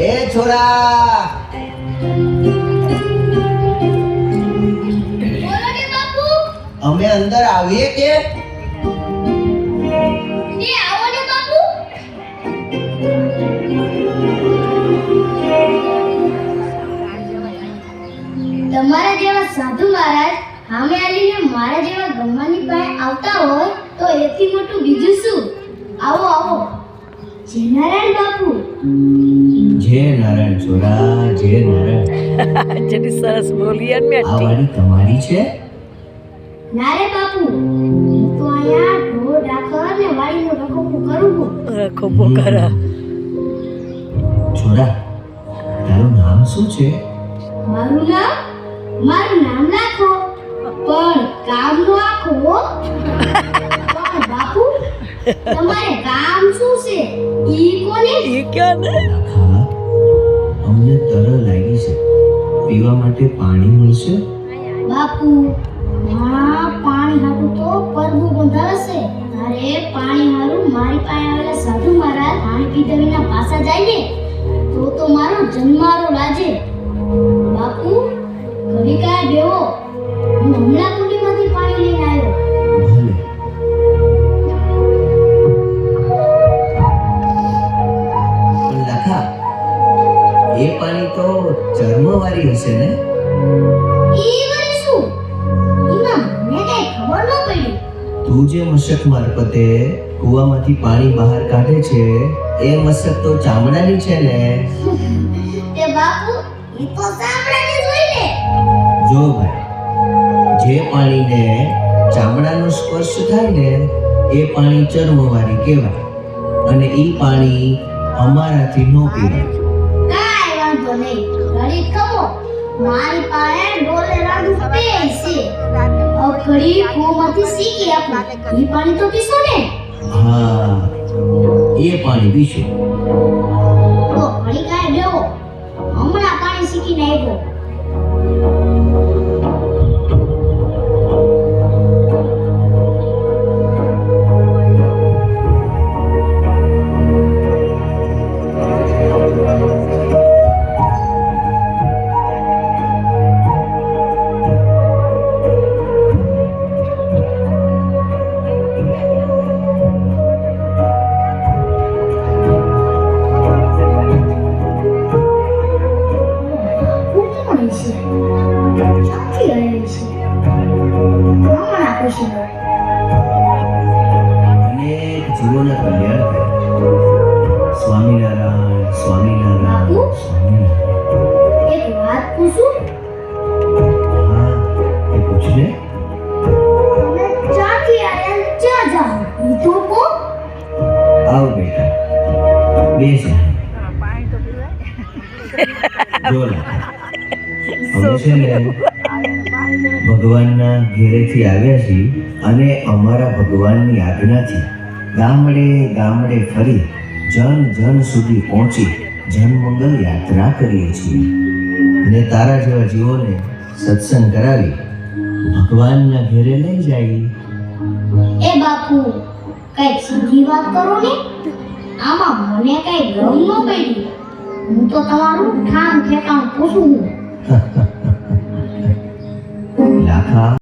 એ છોરા! અમે અંદર આવીએ કે? તમારા જેવા સાધુ મહારાજ સામે આવીને મારા જેવા ગમવાની પાસે આવતા હોય તો એથી મોટું બીજું શું? આવો આવો. જેનારાયણ બાપુ. જય નારાયણ છોરા જય નારાયણ. જેની સરસ બોલી અને આ વાડી તમારી છે? ના રે બાપુ તો અહીંયા ઢોર ડાકર ને વાડીનું રખોપું કરું છું. ખોબો કરા. છોરા તારું નામ શું છે? મારું નામ? મારું નામ રાખો. પણ કામ નો આખો બાપુ તમારે કામ શું છે? ઈ કોને? ઈ ક્યાં ને હા અમને તર લાગી છે. પીવા માટે પાણી મળશે? બાપુ, હા, પાણી હાટું તો પરબુ બંધાવશે. અરે, પાણી હારું મારી પાસે આવેલા સાધુ મહારાજ પાણી પીધા વિના પાછા જાય ને તો તો મારો જન્મારો લાજે. બાપુ ઘડી કાય બેહો. હું હમણાં તું જે મશક મારફતે કૂવામાંથી પાણી બહાર કાઢે છે. એ મશક તો ચામડાની છે ને. એ બાપુ એ તો ચામડાની જોઈ લે જો ભાઈ જે પાણીને ચામડાનો સ્પર્શ થાય ને એ પાણી ચર્મવાળી કહેવાય. અને એ પાણી અમારાથી ન પીવાય. કાંઈ વાંધો નહીં. ઘડી ખમો. મારી પાસે ડોલે બે છે. અખડી કુવામાંથી શીખી આપું. ઈ પાણી તો પીશો ને? હા એ પાણી પીશું. તો ઘડી કાંઈ બેહો હમણાં પાણી શીખીને આવ્યો. કોણ છે. ક્યાંથી આવે છે હમણાં પૂછી લો અનેક જીવોના કલ્યાણ સ્વામિનારાયણ સ્વામિનારાયણ સ્વામિનારાયણ. એક વાત પૂછું? હા એ પૂછ ને તમે ક્યાંથી આયા ક્યાં જાઓ? ઈ તો કહો. આવ બેટા. બેસ જો લાખા. અમે છે ને ભગવાનના ઘેરેથી આવ્યા છીએ અને અમારા ભગવાનની આજ્ઞાથી ગામડે ગામડે ફરી જન જન સુધી પહોંચી જનમંગલ યાત્રા કરીએ છીએ. અને તારા જેવા જીવોને સત્સંગ કરાવી ભગવાનના ઘેરે લઈ જાય. એ બાપુ કંઈક સીધી વાત કરો ને? આમાં મને કઈ ગમ ન પડ્યું હું તો તમારું ઠામ ઠેકાણ પૂછું છું લાખા